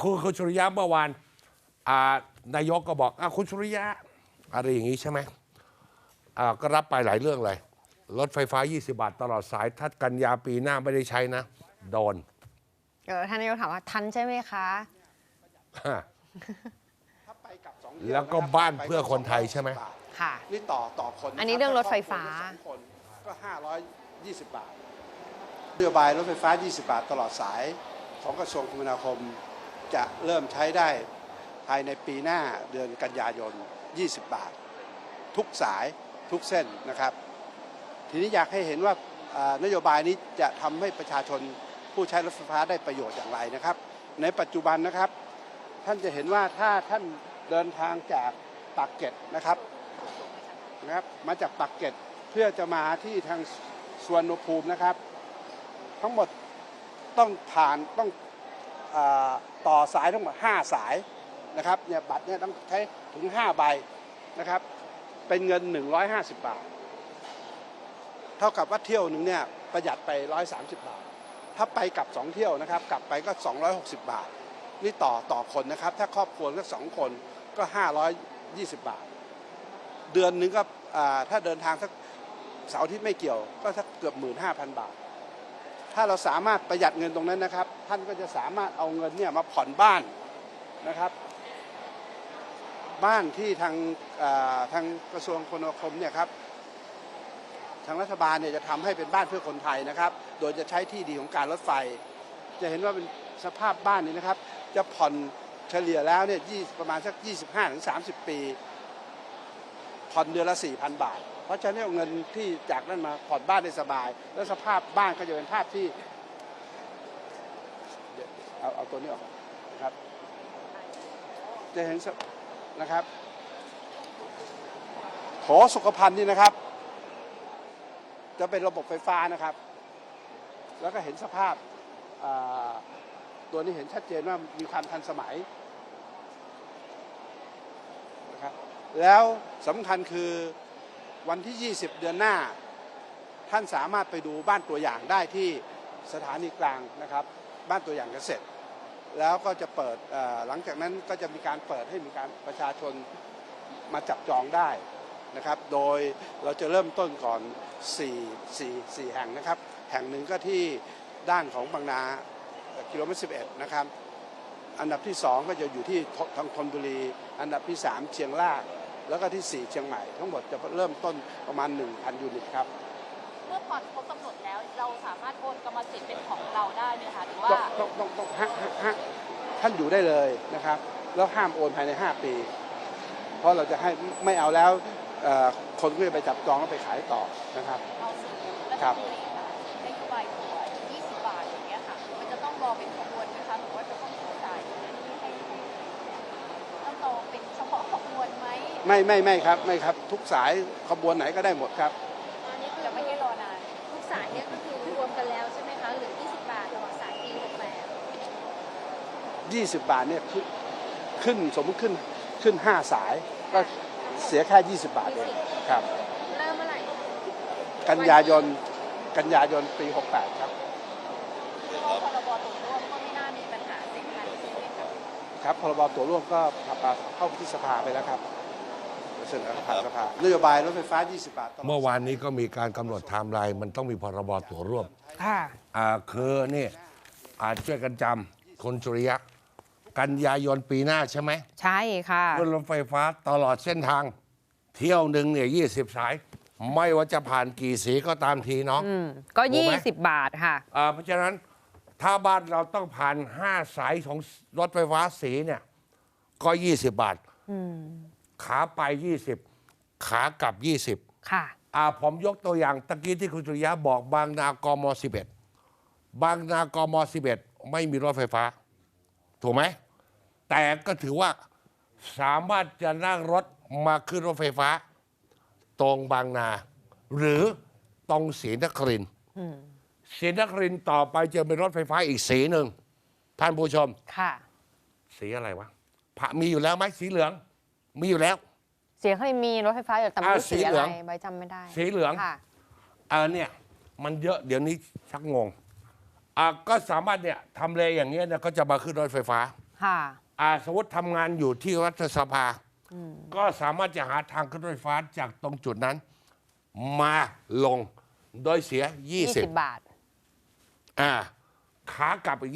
คุณคุณสุริยะเมื่อวานอ่านายกก็บอกอะคุณสุริยะอะไรอย่างนี้ใช่ไหมอ่าก็รับไปหลายเรื่องเลย รถไฟฟ้า 20 บาทตลอดสายถ้ากันยาปีหน้าไม่ได้ใช้นะ โดน เออท่านนายกถามว่าทันใช่ไหมคะถ้าไปกลับสองเที่ยแล้วก็ะครับบ้านเพื่อคนไทยใช่ไหม บาทค่ะ นี่ต่อต่อคนอันนี้เรื่องรถไฟฟ้า ถ้ครอบครัวละสองคนก็ 520 บาทนโยบายรถไฟฟ้า 20 บาทตลอดสายของกระทรวงคมนาคม จะเริ่มใช้ได้ภายในปีหน้าเดือนกันยายน 20 บาท ทุกสายทุกเส้นนะครับ ทีนี้อยากให้เห็นว่านโยบายนี้จะทำให้ประชาชนผู้ใช้รถไฟฟ้าได้ประโยชน์อย่างไรนะครับ ในปัจจุบันนะครับ ท่านจะเห็นว่าถ้าท่านเดินทางจากปากเกร็ดนะครับนะครับ มาจากปากเกร็ดเพื่อจะมาที่ทางสวนภูมินะครับ ทั้งหมดต้องผ่านต้องอ ต่อสายทั้งหมด5สายนะครับเนี่ยบัตรเนี่ยต้องใช้ถึง5ใบนะครับ เป็นเงิน 150 บาท เท่ากับว่าเที่ยวหนึ่งเนี่ยประหยัดไป 130 บาท ถ้าไปกลับ 2 เที่ยวนะครับ กลับไปก็ 260 บาท นี่ต่อต่อคนนะครับ ถ้าครอบครัวก็สองคนก็ 520 บาท เดือนหนึ่งก็อ่าถ้าเดินทางสักเสาร์อาที่ไม่เกี่ยว ก็สักเกือบ 15,000 บาท ถ้าเราสามารถประหยัดเงินตรงนั้นนะครับ ท่านก็จะสามารถเอาเงินเนี่ยมาผ่อนบ้านนะครับ บ้านที่ทางทางกระทรวงคมนาคมเนี่ยครับทางรัฐบาลเนี่ยจะทำให้เป็นบ้านเพื่อคนไทยนะครับ โดยจะใช้ที่ดีของการรถไฟ จะเห็นว่าเป็นสภาพบ้านนี้นะครับ จะผ่อนเฉลี่ยแล้วเนี่ยประมาณสัก 25-30 ปี ผ่อนเดือนละ 4,000 บาท เพราะฉะนั้นเอาเงินที่จากนั้นมาผ่อนบ้านได้สบาย แล้วสภาพบ้านก็จะเป็นภาพที่เอาเอาตัวนี้ออกนะครับ จะเห็นนะครับ หอสุขภัณฑ์นี่นะครับ จะเป็นระบบไฟฟ้านะครับ แล้วก็เห็นสภาพตัวนี้เห็นชัดเจนว่ามีความทันสมัยนะครับ แล้วสำคัญคือวันที่ 20 เดือนหน้า ท่านสามารถไปดูบ้านตัวอย่างได้ที่สถานีกลางนะครับ บ้านตัวอย่างเกษตร แล้วก็จะเปิดหลังจากนั้นก็จะมีการเปิดให้มีการประชาชนมาจับจองได้นะครับ โดยเราจะเริ่มต้นก่อน 4 4 4 แห่งนะครับ แห่งหนึ่งก็ที่ด้านของบางนาเกิโลเมตร11 นะครับ อันดับที่ 2 ก็จะอยู่ที่ทางธนบุรี อันดับที่ 3 เชียงราก แล้วก็ที่ 4 เชียงใหม่ ทั้งหมดจะเริ่มต้นประมาณ 1,000 ยูนิตครับ เมื่อผ่อนครบกำหนดแล้วเราสามารถโอนกรรมสิทธิ์เป็นของเราได้ไหมคะหรือว่าต้องต้องต้องต้องฮะฮะฮะท่านอยู่ได้เลยนะครับ แล้วห้ามโอนภายใน 5 ปี เพราะเราจะให้ไม่เอาแล้วเอ่อคนก็จะไปจับจองแล้วไปขายต่อนะครับเอาสิแล้วครับทีนี้ค่ะนโยบายตัว20 บาทอย่างเงี้ยค่ะมันจะต้องรอเป็นขบวนไหมคะหรือว่าจะต้องจ่ายอย่างนี้ให้ให้ต้องรอเป็นเฉพาะขบวน ไหมไม่ไม่ไม่ครับไม่ครับ ทุกสายขบวนไหนก็ได้หมดครับ อันนี้คือจะไม่ให้รอนานทุกสายเนี่ยก็คือรวมกันแล้วใช่ไหมคะหรือ20 บาทตลอดสายปี68 20 บาทเนี่ยขึ้นขึ้นสมมติขึ้นขึ้น 5 สายก็เสียแค่ 20 บาทเองครับ เริ่มเมื่อไหร่กันยายนกันยายนปี 68 ครับเพราะพรบตัวร่วมก็ไม่น่ามีปัญหาเสียงกันใช่ไหมคะครับพรบตัวร่วมก็เข้าที่สภาไปแล้วครับ เสนอผ่านสภานโยบายรถไฟฟ้า 20 บาทตลดเมื่อวานนี้ก็มีการกำหนดไทม์ไลน์มันต้องมีพรบตั๋วร่วมค่ะอ่าคือนี่อาจช่วยกันจำคุณสุริยะ กันยายนปีหน้าใช่ไหมใช่ค่ะขึ้นรถไฟฟ้าตลอดเส้นทาง เที่ยวหนึ่งเนี่ยยี่สิบสาย ไม่ว่าจะผ่านกี่สีก็ตามทีเนาะ อืมก็ ถูกไหม 20 บาทค่ะ อ่าเพราะฉะนั้นถ้าบ้านเราต้องผ่านห้าสายของรถไฟฟ้าสีเนี่ย ก็ยี่สิบบาทอืม ขาไปยี่สิบขากลับยี่สิบค่ะ อ่าผมยกตัวอย่างตะกี้ที่คุณสุริยะบอกบางนากมสิบเอ็ดบางนากมสิบเอ็ดไม่มีรถไฟฟ้า ถูกไหม แต่ก็ถือว่าสามารถจะนั่งรถมาขึ้นรถไฟฟ้า ตรงบางนา หรือตรงศรีนครินทร์อืมศรีนครินทร์ต่อไปจะเป็นรถไฟฟ้าอีกสีหนึ่งท่านผู้ชม ค่ะ สีอะไรวะพระมีอยู่แล้วไหมสีเหลือง มีอยู่แล้ว เสียงเคยมีรถไฟฟ้าอยู่แต่ไม่รู้อ่าสีสีอะเหลืไรอง ใบจำไม่ได้สีเหลือง ค่ะ เออเนี่ยมันเยอะเดี๋ยวนี้ชักงงอะก็สามารถเนี่ยทำเลอย่างเงี้ยเนี่ยก็จะมาขึ้นรถไฟฟ้าค่ะ อ่าสมมติทำงานอยู่ที่รัฐสภา ก็สามารถจะหาทางขึ้นรถไฟฟ้าจากตรงจุดนั้น มาลงโดยเสีย 20 20 บาท อ่าขากลับอีก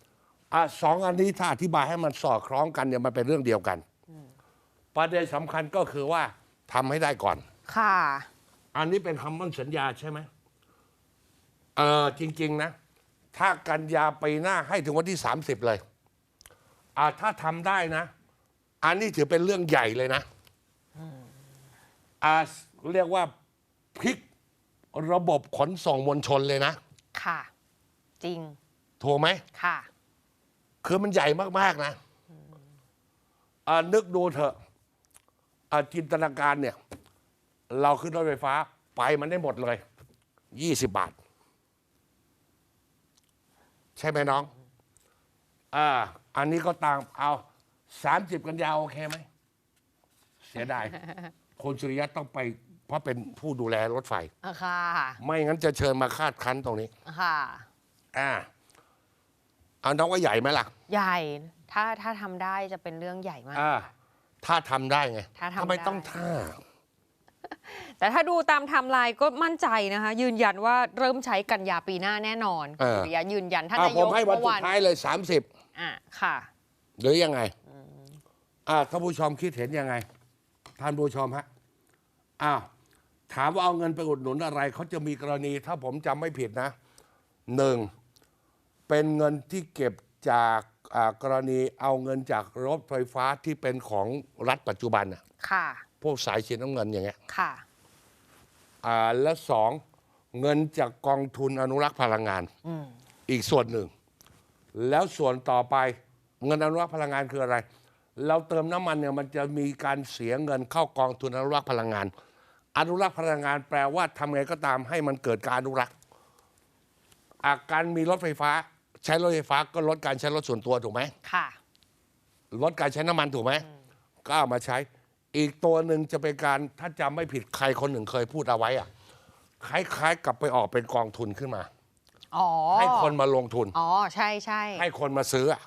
20อ่าสองอันนี้ถ้าอธิบายให้มันสอดคล้องกันเนี่ยมันเป็นเรื่องเดียวกัน ประเด็นสำคัญก็คือว่าทำให้ได้ก่อน ค่ะ อันนี้เป็นคำมั่นสัญญาใช่ไหมเออจริง ๆ นะ ถ้ากันยาปีหน้าให้ถึงวันที่ 30 เลยอ่าถ้าทำได้นะ อันนี้ถือเป็นเรื่องใหญ่เลยนะอ่าเรียกว่าพลิกระบบขนส่งมวลชนเลยนะ ค่ะ จริง ถูกไหม ค่ะ คือมันใหญ่มาก ๆ นะอ่านึกดูเถอะอ่า จินตนาการเนี่ย เราขึ้นรถไฟฟ้าไปมันได้หมดเลยยี่สิบบาท ใช่ไหมน้อง อ่า อันนี้ก็ตามเอาสามสิบกันยาโอเคไหม เสียดายคนสุริยะต้องไป เพราะเป็นผู้ดูแลรถไฟ ค่ะ ไม่งั้นจะเชิญมาคาดคั้นตรงนี้ ค่ะ อ่าเอาน้องว่าใหญ่ไหมล่ะ ใหญ่ ถ้าถ้าทำได้จะเป็นเรื่องใหญ่มาก อ่า ถ้าทำได้ไงถ้าทำไมได้ ต้องถ้าแต่ถ้าดูตามไทม์ไลน์ก็มั่นใจนะคะ ยืนยันว่าเริ่มใช้กันยาปีหน้าแน่นอนเออ สุริยะยืนยันท่านอะนาผยมกให้วันเมื่อสุดวานท้ายเลยสามสิบอะค่ะ หรือยังไงอ่าท่านผู้ชมคิดเห็นยังไง ท่านผู้ชมฮะอ้าวถามว่าเอาเงินไปอุดหนุนอะไรเขาจะมีกรณีถ้าผมจำไม่ผิดนะหนึ่งเป็นเงินที่เก็บจากอ่า กรณีเอาเงินจากรถไฟฟ้าที่เป็นของรัฐปัจจุบันน่ะค่ะ พวกสายสีน้ำเงินอย่างเงี้ยค่ะ อ่าและสองเงินจากกองทุนอนุรักษ์พลังงาน อืมอีกส่วนหนึ่ง แล้วส่วนต่อไปเงินอนุรักษ์พลังงานคืออะไร เราเติมน้ำมันเนี่ยมันจะมีการเสียเงินเข้ากองทุนอนุรักษ์พลังงาน อนุรักษ์พลังงานแปลว่าทำไงก็ตามให้มันเกิดการอนุรักษ์อาการมีรถไฟฟ้า ใช้รถไฟฟ้าก็ลดการใช้รถส่วนตัวถูกไหมค่ะ ลดการใช้น้ำมันถูกไหมก็เอามาใช้ อีกตัวหนึ่งจะเป็นการถ้าจำไม่ผิดใครคนหนึ่งเคยพูดเอาไว้อะคล้ายๆกับไปออกเป็นกองทุนขึ้นมาอ๋อให้คนมาลงทุน อ๋อใช่ใช่ให้คนมาซื้ออะ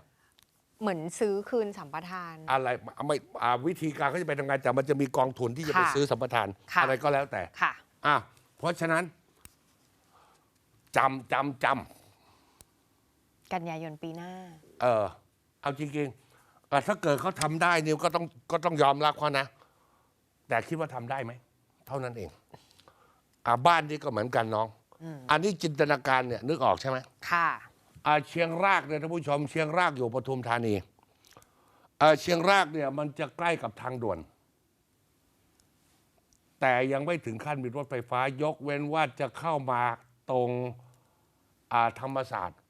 เหมือนซื้อคืนสัมปทาน อะไรไม่อ่าวิธีการเขาจะเป็นยังไงแต่มันจะมีกองทุนที่จะไปค่ะซื้อสัมปทานค่ะอะไรก็แล้วแต่ค่ะอะเพราะฉะนั้นจำจำจ กันยายนปีหน้าำเออ เอาจริงๆเอ่อถ้าเกิดเขาทำได้นิวก็ต้องก็ต้องยอมรับเขานะ แต่คิดว่าทำได้ไหม เท่านั้นเอง อ่าบ้านนี้ก็เหมือนกันน้อง อันนี้จินตนาการเนี่ยนึกออกใช่ไหมค่ะอ่าเชียงรากเนี่ยท่านผู้ชม เชียงรากอยู่ปทุมธานีอ่าเชียงรากเนี่ย มันจะใกล้กับทางด่วน แต่ยังไม่ถึงขั้นมีรถไฟฟ้ายกเว้นว่าจะเข้ามาตรงอ่าธรรมศาสตร์เ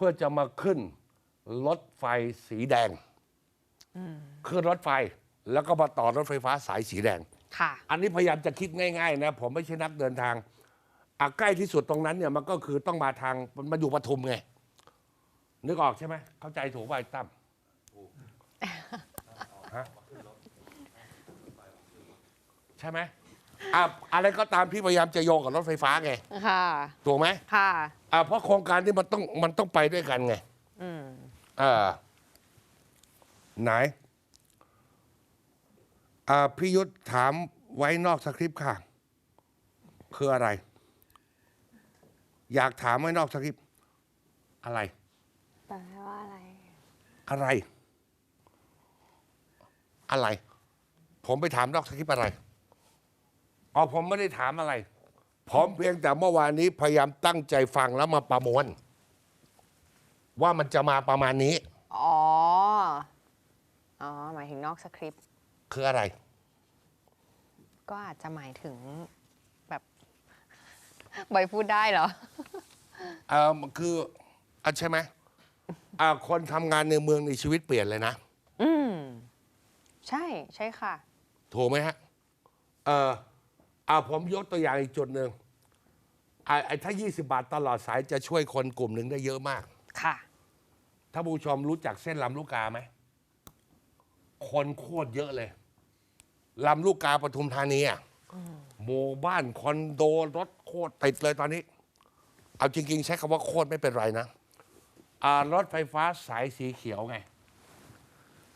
พื่อจะมาขึ้นรถไฟสีแดงขึ้นรถไฟแล้วก็มาต่อรถไฟฟ้าสายสีแดงค่ะอันนี้พยายามจะคิดง่ายๆนะผมไม่ใช่นักเดินทางอะใกล้ที่สุดตรงนั้นเนี่ยมันก็คือต้องมาทางมันมาอยู่ปทุมไง นึกออกใช่ไหมเข้าใจถูกป่ะไอ้ตั้มฮะใช่ไหมอะอะไรก็ตามพี่พยายามจะโยงกับรถไฟฟ้าไงค่ะถูกไหมค่ะ อะเพราะโครงการนี้มันต้องมันต้องไปด้วยกันไงอืมเออไหนอ่าพี่ยุทธถามไว้นอกสคริปต์ค่ะ คืออะไร อยากถามไว้นอกสคริปต์อะไร แปลว่าอะไร อะไร อะไร ผมไปถามนอกสคริปต์อะไรอ๋อผมไม่ได้ถามอะไร ผมเพียงแต่เมื่อวานนี้พยายามตั้งใจฟังแล้วมาประมวล ว่ามันจะมาประมาณนี้ อ๋อ อ๋อ หมายถึงนอกสคริปต์ คืออะไร ก็อาจจะหมายถึงแบบใบพูดได้เหรอ เออมันคืออะใช่ไหมอ่าคนทำงานในเมืองในชีวิตเปลี่ยนเลยนะ อืม ใช่ ใช่ค่ะ ถูกไหมฮะ เออเอาผมยกตัวอย่างอีกจุดหนึ่งอ่าไอ้ถ้า 20 บาทตลอดสายจะช่วยคนกลุ่มหนึ่งได้เยอะมาก ค่ะ ถ้าผู้ชมรู้จักเส้นลำลูกกาไหม คนโคตรเยอะเลยลำลูกกาปทุมธานีอะหมู่บ้านคอนโดรถโคตรติดเลยตอนนี้ เอาจริง ๆ ใช้คำว่าโคตรไม่เป็นไรนะอ่ารถไฟฟ้าสายสีเขียวไง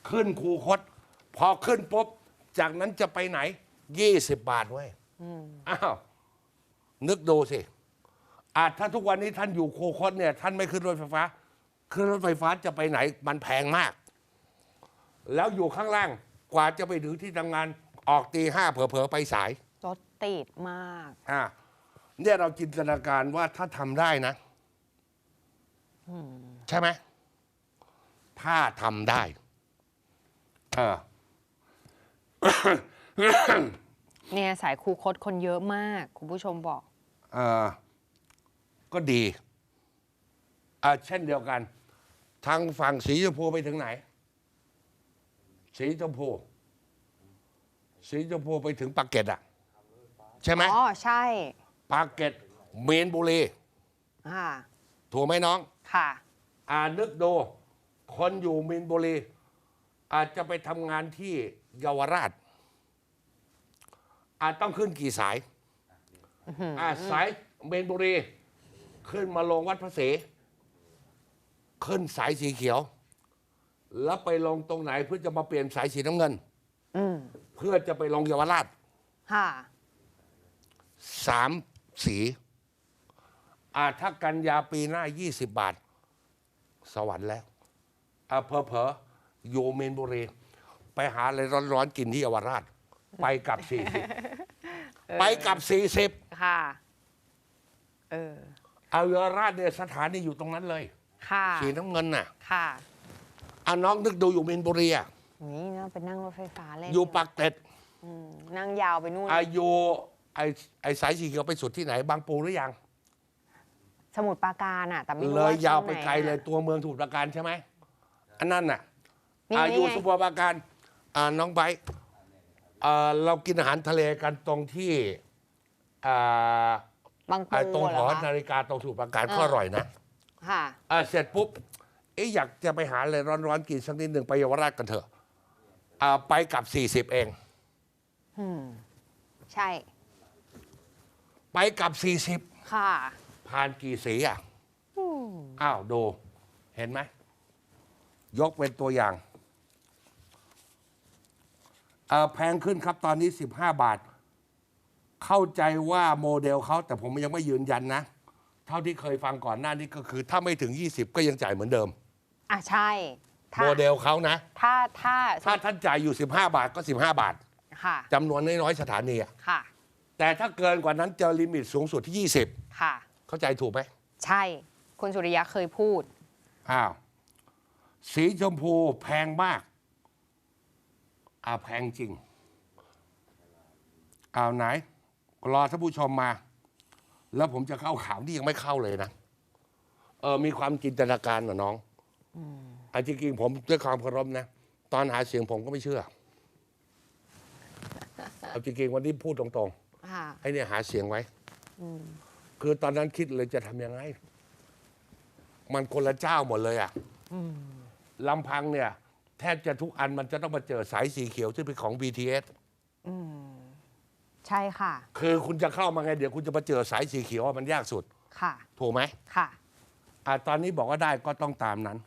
ขึ้นคูคต พอขึ้นปุ๊บ จากนั้นจะไปไหน 20 บาทเว้ย อ้าวนึกดูสิ อาจถ้าทุกวันนี้ท่านอยู่คูคตเนี่ย ท่านไม่ขึ้นรถไฟฟ้า ขึ้นรถไฟฟ้าจะไปไหน มันแพงมาก แล้วอยู่ข้างล่างกว่าจะไปถึงที่ทำงานออกตีห้าเผลอๆไปสาย รถติดมาก อ่าเนี่ยเราจินตนาการว่าถ้าทำได้นะ ใช่ไหม ถ้าทำได้ เออ เนี่ยสายคูคตคนเยอะมาก คุณผู้ชมบอกเออก็ดีอ่าเช่นเดียวกัน ทางฝั่งสีชมพูไปถึงไหน สีชมพู สีชมพูไปถึงปากเกร็ดอะใช่ไหมอ๋อใช่ปากเกร็ดเมนบุรีค่ะถูกไหมน้อง ค่ะ อ่านึกดูคนอยู่มินบุรี อาจจะไปทำงานที่เยาวราช อาจต้องขึ้นกี่สายอ่าสายมินบุรี ขึ้นมาลงวัดพระศรีขึ้นสายสีเขียว แล้วไปลงตรงไหนเพื่อจะมาเปลี่ยนสายสีน้ำเงินอืมเพื่อจะไปลงเยาวราชค่ะสามสีอาถ้ากันยาปีหน้า 20 บาท สวรรค์แล้วอ่าเพอเพอๆอยู่เมนบุรี ไปหาอะไรร้อนๆกินที่เยาวราช ไปกลับ40ไปกลับ40ค่ะ เออเอาเยาวราชเนี่ยสถานีอยู่ตรงนั้นเลย ค่ะ สีน้ำเงินน่ะค่ะอะน้องนึกดูอยู่เมนบุรีอะนี่นะไปนั่งรถไฟฟ้าเล่นอยู่ปากเกร็ดอืมนั่งยาวไปนู่น อายุไอ้ไอ้สายสีเขียวไปสุดที่ไหน บางปูหรือยัง สมุทรปราการอะแต่ไม่รู้เลยว่ยาวไปช่งหนไกลเลยอะตัวเมืองถูกประการใช่ไหม อันนั้นน่ะนี่อาไงยุสมุทรปราการอ่าน้องไบร์ท อ่าเรากินอาหารทะเลกันตรงที่อ่าบางปูไอ้ตรงหเหรออคะ นาฬิกาตรงสมุทรปราการเออก็อร่อยนะค่ะอ่าเสร็จปุ๊บเอ๊ะอยากจะไปหาอะไรร้อนๆกินสักนิดหนึ่งไปเยาวราชกันเถอะอ่าไปกลับ 40 เอง อืม ใช่ ไปกลับ ค่ะ 40 ผ่านกี่สีอะ อืม อ้าว ดู เห็นไหม ยกเป็นตัวอย่างเอ่อ แพงขึ้นครับตอนนี้ 15 บาท เข้าใจว่าโมเดลเขาแต่ผมยังไม่ยืนยันนะ เท่าที่เคยฟังก่อนหน้านี้ก็คือ ถ้าไม่ถึง 20 ก็ยังจ่ายเหมือนเดิม อะใช่ถ้าโมเดลเขานะ ถ้าถ้าถ้าท่านจ่ายอยู่ 15 บาทก็ 15 บาทค่ะจำนวนน้อยๆสถานีอะค่ะ แต่ถ้าเกินกว่านั้นจะลิมิตสูงสุดที่ค่ะ20เข้าใจถูกไหมใช่ คุณสุริยะเคยพูดอ้าวสีชมพูแพงมาก อ่าแพงจริงอ้าวไหน รอท่านผู้ชมมา แล้วผมจะเข้าข่าวที่ยังไม่เข้าเลยนะ เออ มีความจินตนาการเหรอน้องอะจริงๆผมด้วยความเคารพนะ ตอนหาเสียงผมก็ไม่เชื่อ เอาจริงๆวันนี้พูดตรงค่ะๆไอ้เนี่ยหาเสียงไว้คือตอนนั้นคิดเลยจะทำยังไง มันคนละเจ้าหมดเลยอะลำพังเนี่ย แทบจะทุกอันมันจะต้องมาเจอสายสีเขียวที่เป็นของ BTS ใช่ค่ะ คือคุณจะเข้ามาไงเดี๋ยวคุณจะมาเจอสายสีเขียวอะมันยากสุด ค่ะ ถูกไหมค่ะ อ่าตอนนี้บอกว่าได้ก็ต้องตามนั้น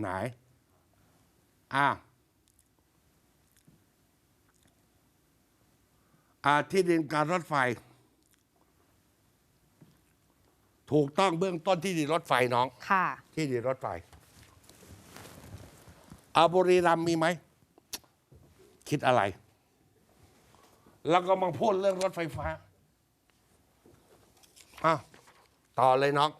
ไหน อ่าอ่าที่ดินการรถไฟ ถูกต้องเบื้องต้นที่ดินรถไฟน้อง ค่ะ ที่ดินรถไฟ อาบุรีรัมมีไหม คิดอะไร แล้วก็มาพูดเรื่องรถไฟฟ้าอะต่อเลยน้อง